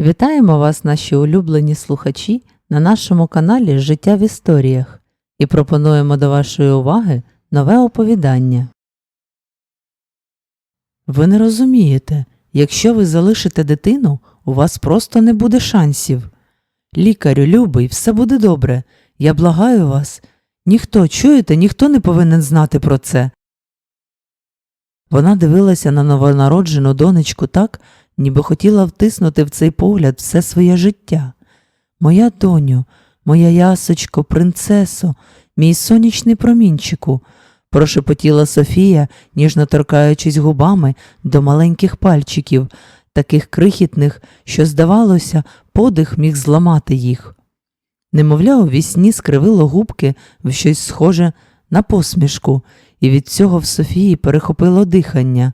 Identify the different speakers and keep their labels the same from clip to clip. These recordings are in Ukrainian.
Speaker 1: Вітаємо вас, наші улюблені слухачі, на нашому каналі Життя в історіях і пропонуємо до вашої уваги нове оповідання. Ви не розумієте, якщо ви залишите дитину, у вас просто не буде шансів. Лікарю, любий, все буде добре. Я благаю вас. Ніхто, чуєте, ніхто не повинен знати про це. Вона дивилася на новонароджену донечку так, ніби хотіла втиснути в цей погляд все своє життя. Моя доню, моя ясочко, принцесо, мій сонячний промінчику, прошепотіла Софія, ніжно торкаючись губами до маленьких пальчиків, таких крихітних, що, здавалося, подих міг зламати їх. Немовля у вісні скривило губки в щось схоже на посмішку, і від цього в Софії перехопило дихання.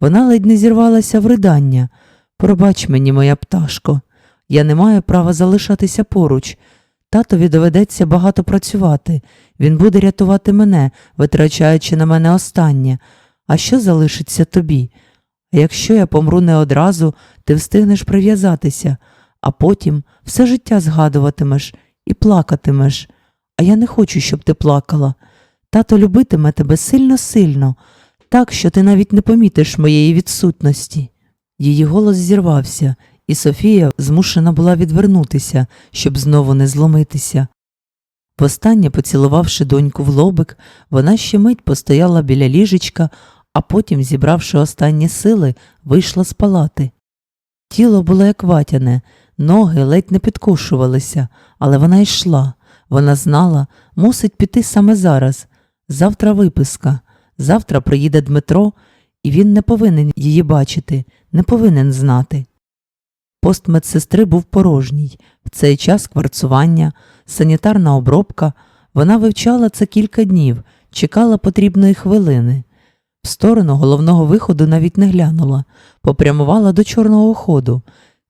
Speaker 1: Вона ледь не зірвалася в ридання. Пробач мені, моя пташко, я не маю права залишатися поруч. Татові доведеться багато працювати. Він буде рятувати мене, витрачаючи на мене останнє. А що залишиться тобі? А якщо я помру не одразу, ти встигнеш прив'язатися, а потім все життя згадуватимеш і плакатимеш. А я не хочу, щоб ти плакала. Тато любитиме тебе сильно-сильно, так, що ти навіть не помітиш моєї відсутності. Її голос зірвався, і Софія змушена була відвернутися, щоб знову не зломитися. Востаннє, поцілувавши доньку в лобик, вона ще мить постояла біля ліжечка, а потім, зібравши останні сили, вийшла з палати. Тіло було як ватяне, ноги ледь не підкошувалися, але вона йшла. Вона знала, мусить піти саме зараз. Завтра виписка, завтра приїде Дмитро, і він не повинен її бачити, не повинен знати. Пост медсестри був порожній. В цей час кварцування, санітарна обробка. Вона вивчала це кілька днів, чекала потрібної хвилини. В сторону головного виходу навіть не глянула, попрямувала до чорного ходу.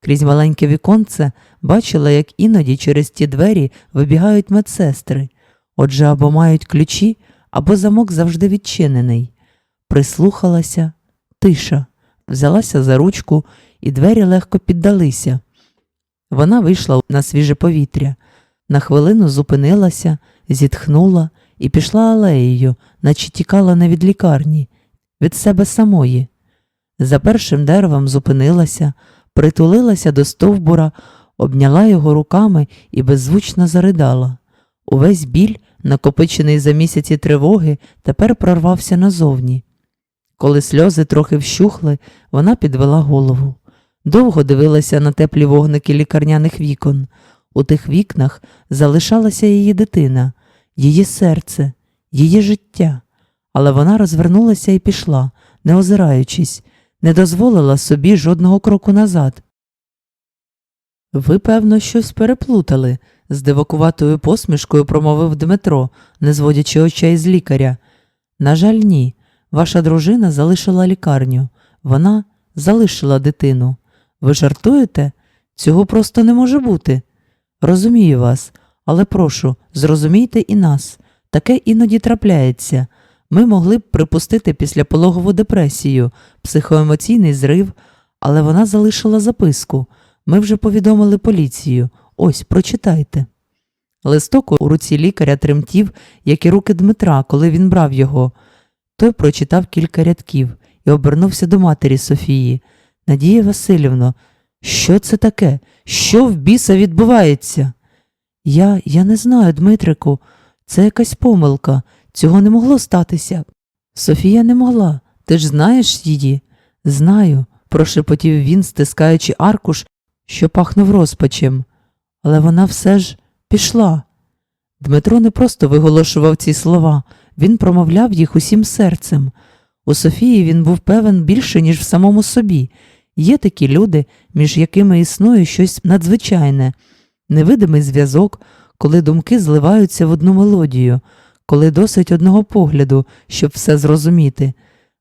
Speaker 1: Крізь маленьке віконце бачила, як іноді через ті двері вибігають медсестри. Отже, або мають ключі, або замок завжди відчинений. Прислухалася тиша, взялася за ручку, і двері легко піддалися. Вона вийшла на свіже повітря, на хвилину зупинилася, зітхнула і пішла алеєю, наче тікала не від лікарні, від себе самої. За першим деревом зупинилася, притулилася до стовбура, обняла його руками і беззвучно заридала. Увесь біль, накопичений за місяці тривоги, тепер прорвався назовні. Коли сльози трохи вщухли, вона підвела голову. Довго дивилася на теплі вогники лікарняних вікон. У тих вікнах залишалася її дитина, її серце, її життя. Але вона розвернулася і пішла, не озираючись, не дозволила собі жодного кроку назад. Ви, певно, щось переплутали, з дивакуватою посмішкою промовив Дмитро, не зводячи очей з лікаря. На жаль, ні. Ваша дружина залишила лікарню. Вона залишила дитину. Ви жартуєте? Цього просто не може бути. Розумію вас, але прошу, зрозумійте і нас. Таке іноді трапляється. Ми могли б припустити післяпологову депресію, психоемоційний зрив, але вона залишила записку. Ми вже повідомили поліцію. Ось, прочитайте. Листок у руці лікаря тремтів, як і руки Дмитра, коли він брав його. Той прочитав кілька рядків і обернувся до матері Софії. Надія Васильівно, що це таке? Що в біса відбувається? Я я не знаю, Дмитрику, це якась помилка. Цього не могло статися. Софія не могла. Ти ж знаєш її? Знаю, прошепотів він, стискаючи аркуш, що пахнув розпачем. Але вона все ж пішла. Дмитро не просто виголошував ці слова, він промовляв їх усім серцем. У Софії він був певен більше, ніж в самому собі. Є такі люди, між якими існує щось надзвичайне, невидимий зв'язок, коли думки зливаються в одну мелодію, коли досить одного погляду, щоб все зрозуміти.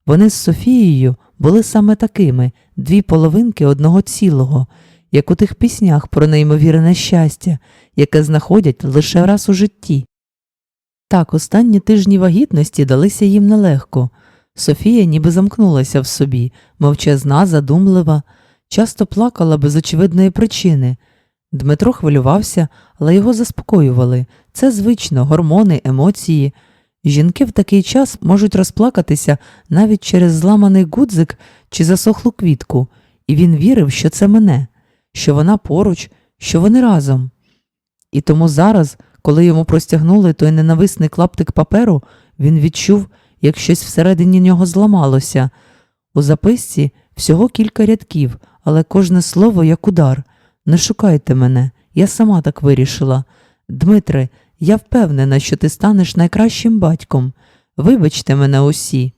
Speaker 1: Вони з Софією були саме такими дві половинки одного цілого, як у тих піснях про неймовірне щастя, яке знаходять лише раз у житті. Так, останні тижні вагітності далися їм нелегко. Софія ніби замкнулася в собі, мовчазна, задумлива. Часто плакала без очевидної причини. Дмитро хвилювався, але його заспокоювали. Це звично, гормони, емоції. Жінки в такий час можуть розплакатися навіть через зламаний гудзик чи засохлу квітку, і він вірив, що це мене, що вона поруч, що вони разом. І тому зараз, коли йому простягнули той ненависний клаптик паперу, він відчув, як щось всередині нього зламалося. У записці всього кілька рядків, але кожне слово як удар. Не шукайте мене, я сама так вирішила. Дмитре, я впевнена, що ти станеш найкращим батьком. Вибачте мене усі.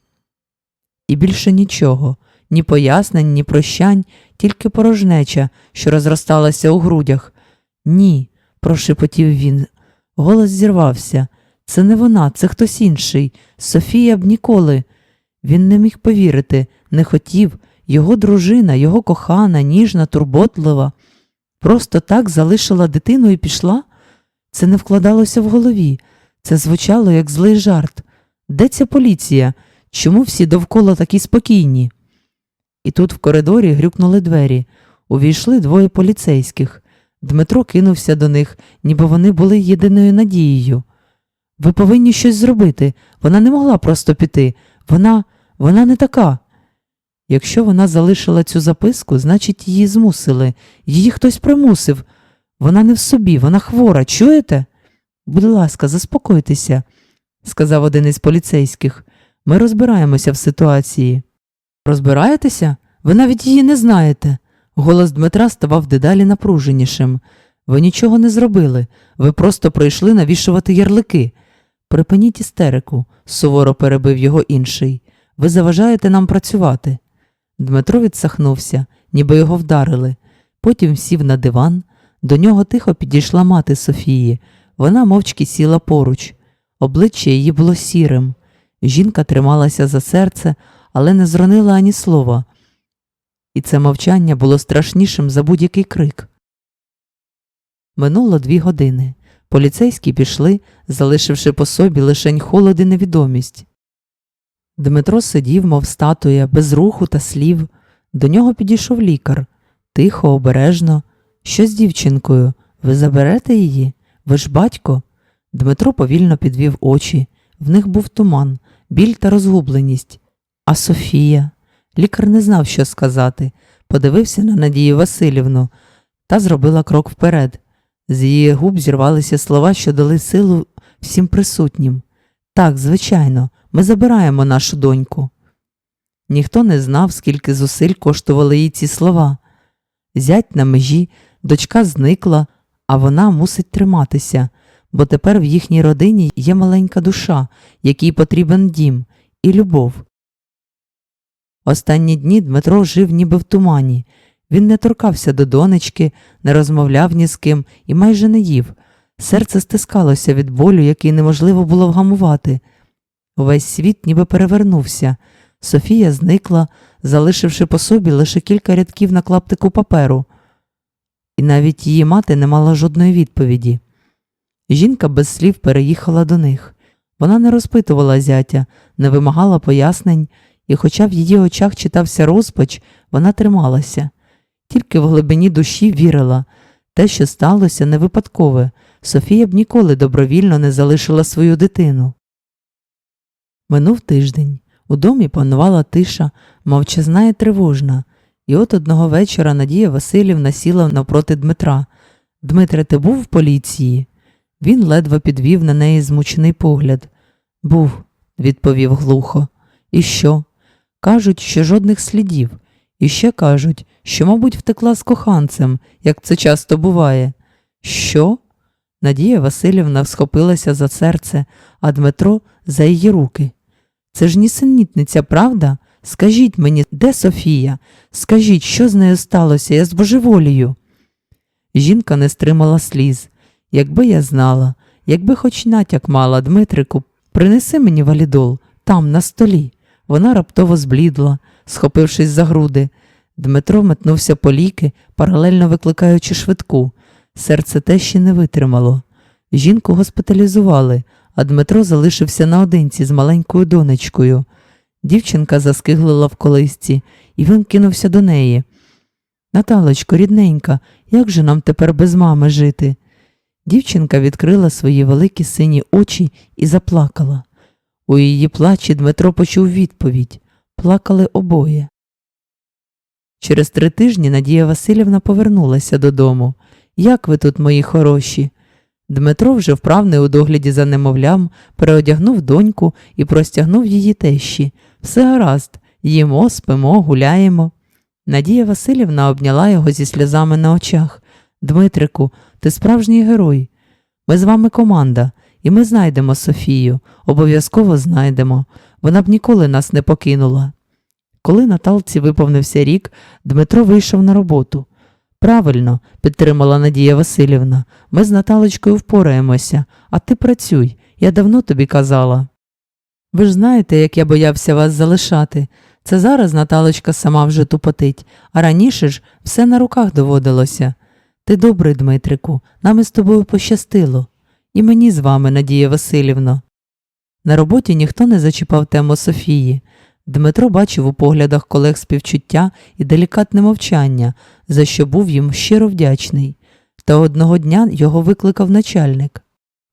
Speaker 1: І більше нічого, ні пояснень, ні прощань, тільки порожнеча, що розросталася у грудях. Ні, прошепотів він. Голос зірвався. Це не вона, це хтось інший. Софія б ніколи. Він не міг повірити, не хотів. Його дружина, його кохана, ніжна, турботлива. Просто так залишила дитину і пішла? Це не вкладалося в голові. Це звучало як злий жарт. Де ця поліція? Чому всі довкола такі спокійні? І тут в коридорі грюкнули двері. Увійшли двоє поліцейських. Дмитро кинувся до них, ніби вони були єдиною надією. Ви повинні щось зробити. Вона не могла просто піти. Вона, вона не така. Якщо вона залишила цю записку, значить її змусили. Її хтось примусив. Вона не в собі, вона хвора, чуєте? Будь ласка, заспокойтеся, сказав один із поліцейських. Ми розбираємося в ситуації. Розбираєтеся? Ви навіть її не знаєте. Голос Дмитра ставав дедалі напруженішим. Ви нічого не зробили, ви просто прийшли навішувати ярлики. Припиніть істерику, суворо перебив його інший. Ви заважаєте нам працювати. Дмитро відсахнувся, ніби його вдарили. Потім сів на диван. До нього тихо підійшла мати Софії. Вона мовчки сіла поруч. Обличчя її було сірим. Жінка трималася за серце, але не зронила ані слова. І це мовчання було страшнішим за будь-який крик. Минуло дві години. Поліцейські пішли, залишивши по собі лишень холод і невідомість. Дмитро сидів, мов статуя, без руху та слів. До нього підійшов лікар. Тихо, обережно. Що з дівчинкою? Ви заберете її? Ви ж батько? Дмитро повільно підвів очі. В них був туман, біль та розгубленість. А Софія? Лікар не знав, що сказати. Подивився на Надію Васильівну та зробила крок вперед. З її губ зірвалися слова, що дали силу всім присутнім. Так, звичайно, ми забираємо нашу доньку. Ніхто не знав, скільки зусиль коштували їй ці слова. Зять на межі, дочка зникла, а вона мусить триматися, бо тепер в їхній родині є маленька душа, якій потрібен дім і любов. Останні дні Дмитро жив ніби в тумані. Він не торкався до донечки, не розмовляв ні з ким і майже не їв. Серце стискалося від болю, який неможливо було вгамувати. Увесь світ ніби перевернувся. Софія зникла, залишивши по собі лише кілька рядків на клаптику паперу, і навіть її мати не мала жодної відповіді. Жінка без слів переїхала до них. Вона не розпитувала зятя, не вимагала пояснень, і, хоча в її очах читався розпач, вона трималася. Тільки в глибині душі вірила те, що сталося, не випадкове. Софія б ніколи добровільно не залишила свою дитину. Минув тиждень. У домі панувала тиша, мовчазна і тривожна, і от одного вечора Надія Васильівна сіла навпроти Дмитра. Дмитре, ти був в поліції? Він ледве підвів на неї змучений погляд. Був, відповів глухо. І що? Кажуть, що жодних слідів. І ще кажуть, що, мабуть, втекла з коханцем, як це часто буває. Що? Надія Васильівна схопилася за серце, а Дмитро за її руки. Це ж нісенітниця, правда? Скажіть мені, де Софія? Скажіть, що з нею сталося, я збожеволію. Жінка не стримала сліз. Якби я знала, якби хоч натяк мала, Дмитрику, принеси мені валідол там, на столі. Вона раптово зблідла, схопившись за груди. Дмитро метнувся по ліки, паралельно викликаючи швидку. Серце те ще не витримало. Жінку госпіталізували, а Дмитро залишився наодинці з маленькою донечкою. Дівчинка заскиглила в колисці, і він кинувся до неї. Наталочко, рідненька, як же нам тепер без мами жити? Дівчинка відкрила свої великі сині очі і заплакала. У її плачі Дмитро почув відповідь плакали обоє. Через три тижні Надія Васильівна повернулася додому. Як ви тут, мої хороші? Дмитро, вже вправний у догляді за немовлям, переодягнув доньку і простягнув її тещі. Все гаразд, їмо, спимо, гуляємо. Надія Васильівна обняла його зі сльозами на очах. Дмитрику, ти справжній герой. Ми з вами команда, і ми знайдемо Софію, обов'язково знайдемо. Вона б ніколи нас не покинула. Коли Наталці виповнився рік, Дмитро вийшов на роботу. Правильно, підтримала Надія Васильівна, ми з Наталочкою впораємося, а ти працюй, я давно тобі казала. Ви ж знаєте, як я боявся вас залишати. Це зараз Наталочка сама вже тупотить, а раніше ж все на руках доводилося. Ти добрий, Дмитрику, нам із тобою пощастило. І мені з вами, Надія Васильівна. На роботі ніхто не зачіпав тему Софії. Дмитро бачив у поглядах колег співчуття і делікатне мовчання, за що був їм щиро вдячний. Та одного дня його викликав начальник.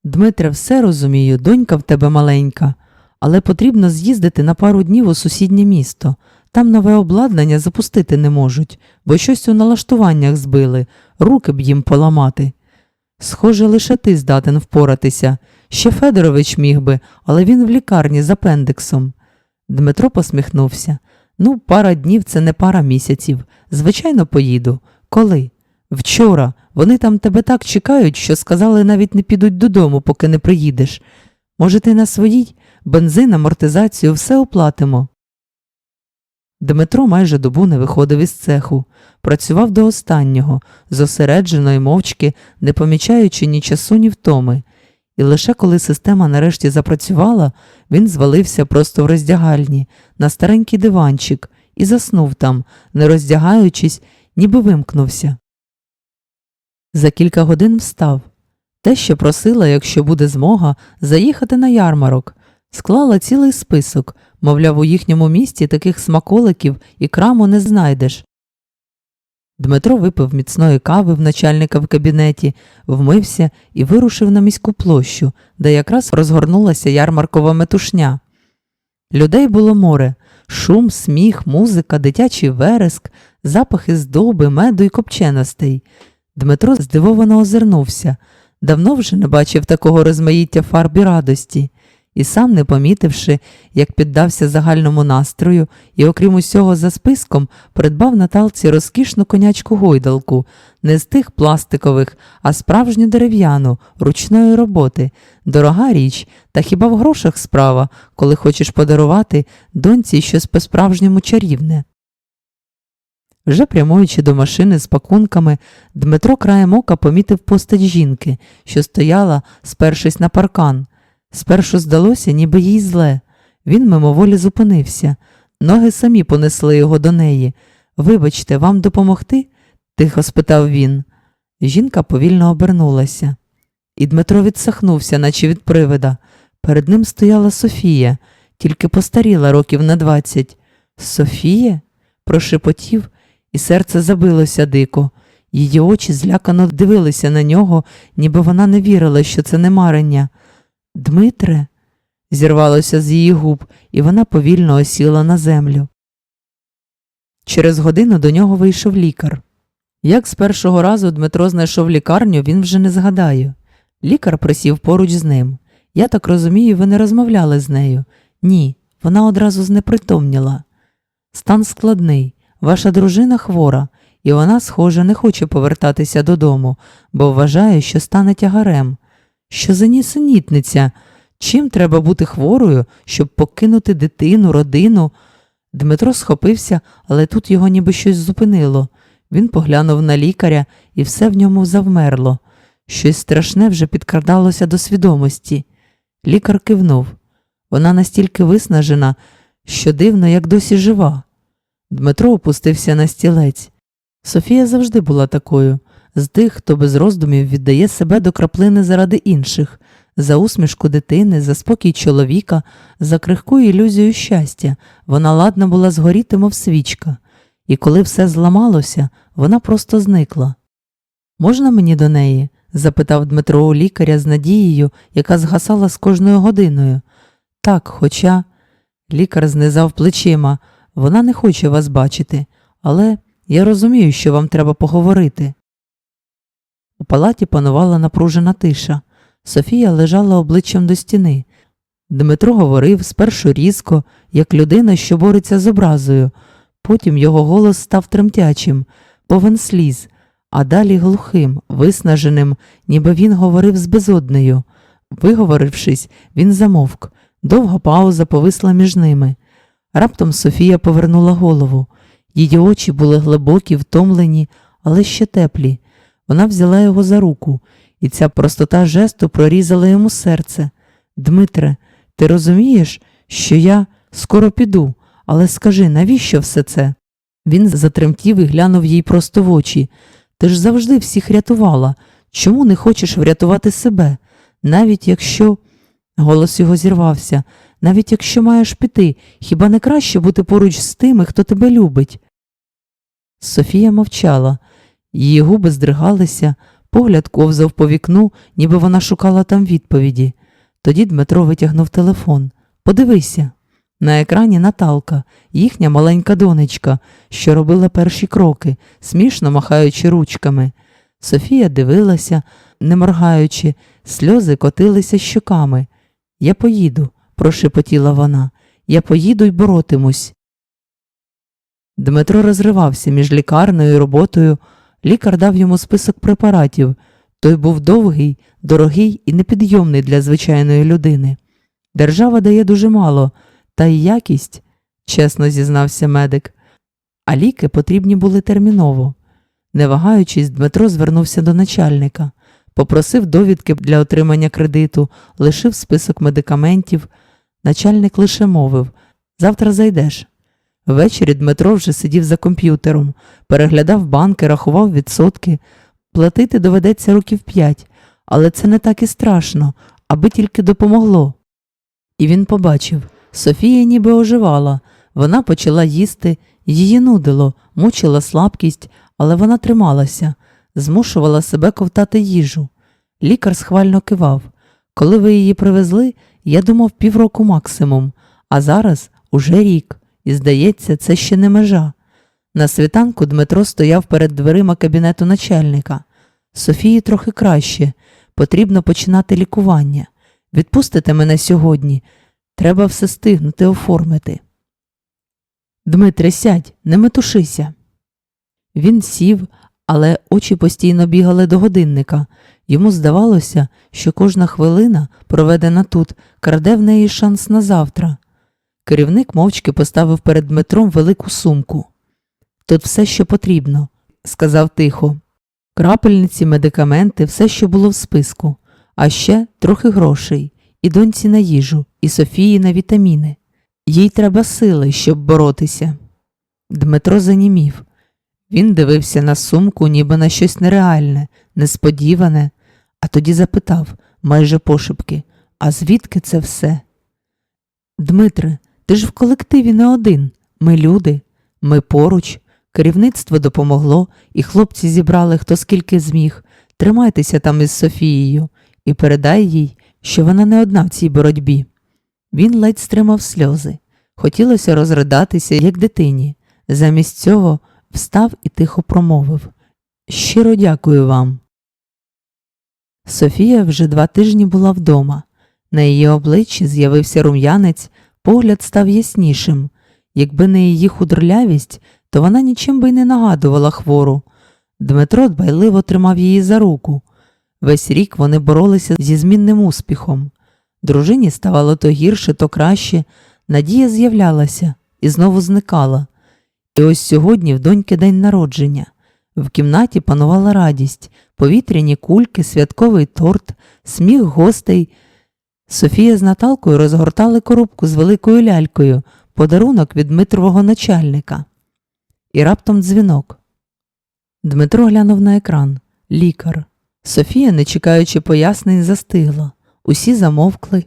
Speaker 1: Дмитре, все розумію, донька в тебе маленька, але потрібно з'їздити на пару днів у сусіднє місто. Там нове обладнання запустити не можуть, бо щось у налаштуваннях збили, руки б їм поламати. Схоже, лише ти здатен впоратися. Ще Федорович міг би, але він в лікарні з апендиксом. Дмитро посміхнувся. Ну, пара днів це не пара місяців. Звичайно, поїду. Коли? Вчора. Вони там тебе так чекають, що сказали, навіть не підуть додому, поки не приїдеш. Може, ти на своїй? Бензин, амортизацію, все оплатимо. Дмитро майже добу не виходив із цеху, працював до останнього, зосереджено й мовчки, не помічаючи ні часу, ні втоми. І лише коли система нарешті запрацювала, він звалився просто в роздягальні, на старенький диванчик, і заснув там, не роздягаючись, ніби вимкнувся. За кілька годин встав. Те, що просила, якщо буде змога, заїхати на ярмарок, склала цілий список, мовляв, у їхньому місті таких смаколиків і краму не знайдеш. Дмитро випив міцної кави в начальника в кабінеті, вмився і вирушив на міську площу, де якраз розгорнулася ярмаркова метушня. Людей було море шум, сміх, музика, дитячий вереск, запахи здоби, меду і копченостей. Дмитро здивовано озирнувся. Давно вже не бачив такого розмаїття фарб і радості, і сам, не помітивши, як піддався загальному настрою, і, окрім усього, за списком, придбав Наталці розкішну конячку гойдалку, не з тих пластикових, а справжню дерев'яну, ручної роботи, дорога річ, та хіба в грошах справа, коли хочеш подарувати доньці щось по-справжньому чарівне. Вже прямуючи до машини з пакунками, Дмитро краєм ока помітив постать жінки, що стояла, спершись на паркан. Спершу здалося, ніби їй зле. Він мимоволі зупинився. Ноги самі понесли його до неї. Вибачте, вам допомогти? тихо спитав він. Жінка повільно обернулася. І Дмитро відсахнувся, наче від привида. Перед ним стояла Софія, тільки постаріла років на двадцять. Софія? прошепотів, і серце забилося дико. Її очі злякано дивилися на нього, ніби вона не вірила, що це не марення. Дмитре, зірвалося з її губ, і вона повільно осіла на землю. Через годину до нього вийшов лікар. Як з першого разу Дмитро знайшов лікарню, він вже не згадає. Лікар присів поруч з ним. Я так розумію, ви не розмовляли з нею. Ні, вона одразу знепритомніла. Стан складний, ваша дружина хвора, і вона, схоже, не хоче повертатися додому, бо вважає, що стане тягарем. Що за нісенітниця? Чим треба бути хворою, щоб покинути дитину, родину? Дмитро схопився, але тут його ніби щось зупинило. Він поглянув на лікаря, і все в ньому завмерло. Щось страшне вже підкрадалося до свідомості. Лікар кивнув. Вона настільки виснажена, що дивно, як досі жива. Дмитро опустився на стілець. Софія завжди була такою з тих, хто без роздумів віддає себе до краплини заради інших, за усмішку дитини, за спокій чоловіка, за крихку ілюзію щастя, вона ладна була згоріти, мов свічка. І коли все зламалося, вона просто зникла. Можна мені до неї? запитав Дмитро у лікаря з надією, яка згасала з кожною годиною. Так, хоча лікар знизав плечима, вона не хоче вас бачити, але я розумію, що вам треба поговорити. У палаті панувала напружена тиша. Софія лежала обличчям до стіни. Дмитро говорив спершу різко, як людина, що бореться з образою, потім його голос став тремтячим, повен сліз, а далі глухим, виснаженим, ніби він говорив з безоднею. Виговорившись, він замовк. Довга пауза повисла між ними. Раптом Софія повернула голову. Її очі були глибокі, втомлені, але ще теплі. Вона взяла його за руку, і ця простота жесту прорізала йому серце. Дмитре, ти розумієш, що я скоро піду, але скажи, навіщо все це? Він затремтів і глянув їй просто в очі. Ти ж завжди всіх рятувала. Чому не хочеш врятувати себе? Навіть якщо. Голос його зірвався. Навіть якщо маєш піти, хіба не краще бути поруч з тими, хто тебе любить? Софія мовчала. Її губи здригалися, погляд ковзав по вікну, ніби вона шукала там відповіді. Тоді Дмитро витягнув телефон. Подивися. На екрані Наталка, їхня маленька донечка, що робила перші кроки, смішно махаючи ручками. Софія дивилася, не моргаючи, сльози котилися щоками. Я поїду, прошепотіла вона. Я поїду й боротимусь. Дмитро розривався між лікарною і роботою. Лікар дав йому список препаратів. Той був довгий, дорогий і непідйомний для звичайної людини. Держава дає дуже мало, та й якість, чесно зізнався медик. А ліки потрібні були терміново. Не вагаючись, Дмитро звернувся до начальника, попросив довідки для отримання кредиту, лишив список медикаментів. Начальник лише мовив Завтра зайдеш. Ввечері Дмитро вже сидів за комп'ютером, переглядав банки, рахував відсотки. Платити доведеться років п'ять, але це не так і страшно, аби тільки допомогло. І він побачив Софія ніби оживала, вона почала їсти, її нудило, мучила слабкість, але вона трималася, змушувала себе ковтати їжу. Лікар схвально кивав. Коли ви її привезли, я думав півроку максимум, а зараз уже рік, і здається, це ще не межа. На світанку Дмитро стояв перед дверима кабінету начальника. Софії трохи краще, потрібно починати лікування. Відпустите мене сьогодні. Треба все стигнути оформити. Дмитре, сядь, не метушися. Він сів, але очі постійно бігали до годинника. Йому здавалося, що кожна хвилина, проведена тут, краде в неї шанс на завтра. Керівник мовчки поставив перед Дмитром велику сумку. Тут все, що потрібно, сказав тихо. Крапельниці, медикаменти, все, що було в списку, а ще трохи грошей, і доньці на їжу, і Софії на вітаміни. Їй треба сили, щоб боротися. Дмитро занімів. Він дивився на сумку, ніби на щось нереальне, несподіване, а тоді запитав майже пошепки А звідки це все? Дмитре, ти ж в колективі не один. Ми люди, ми поруч. Керівництво допомогло, і хлопці зібрали хто скільки зміг. Тримайтеся там із Софією і передай їй, що вона не одна в цій боротьбі. Він ледь стримав сльози. Хотілося розридатися, як дитині. Замість цього встав і тихо промовив Щиро дякую вам. Софія вже два тижні була вдома. На її обличчі з'явився рум'янець, погляд став яснішим. Якби не її худорлявість, то вона нічим би й не нагадувала хвору. Дмитро дбайливо тримав її за руку. Весь рік вони боролися зі змінним успіхом. Дружині ставало то гірше, то краще, надія з'являлася і знову зникала. І ось сьогодні в доньки день народження. В кімнаті панувала радість, повітряні кульки, святковий торт, сміх гостей. Софія з Наталкою розгортали коробку з великою лялькою, подарунок від Дмитрового начальника. І раптом дзвінок. Дмитро глянув на екран. Лікар. Софія, не чекаючи пояснень, застигла. Усі замовкли.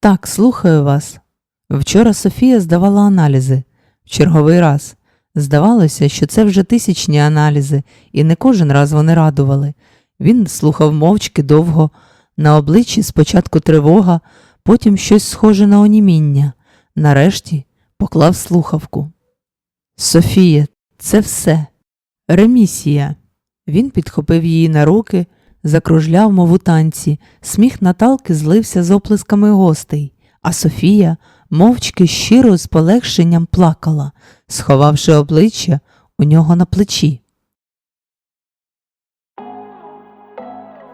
Speaker 1: Так, слухаю вас. Вчора Софія здавала аналізи. В черговий раз. Здавалося, що це вже тисячні аналізи, і не кожен раз вони радували. Він слухав мовчки довго, на обличчі спочатку тривога, потім щось схоже на оніміння. Нарешті поклав слухавку. Софія, це все. Ремісія. Він підхопив її на руки, закружляв, мов у танці, сміх Наталки злився з оплесками гостей, а Софія мовчки щиро з полегшенням плакала, сховавши обличчя у нього на плечі.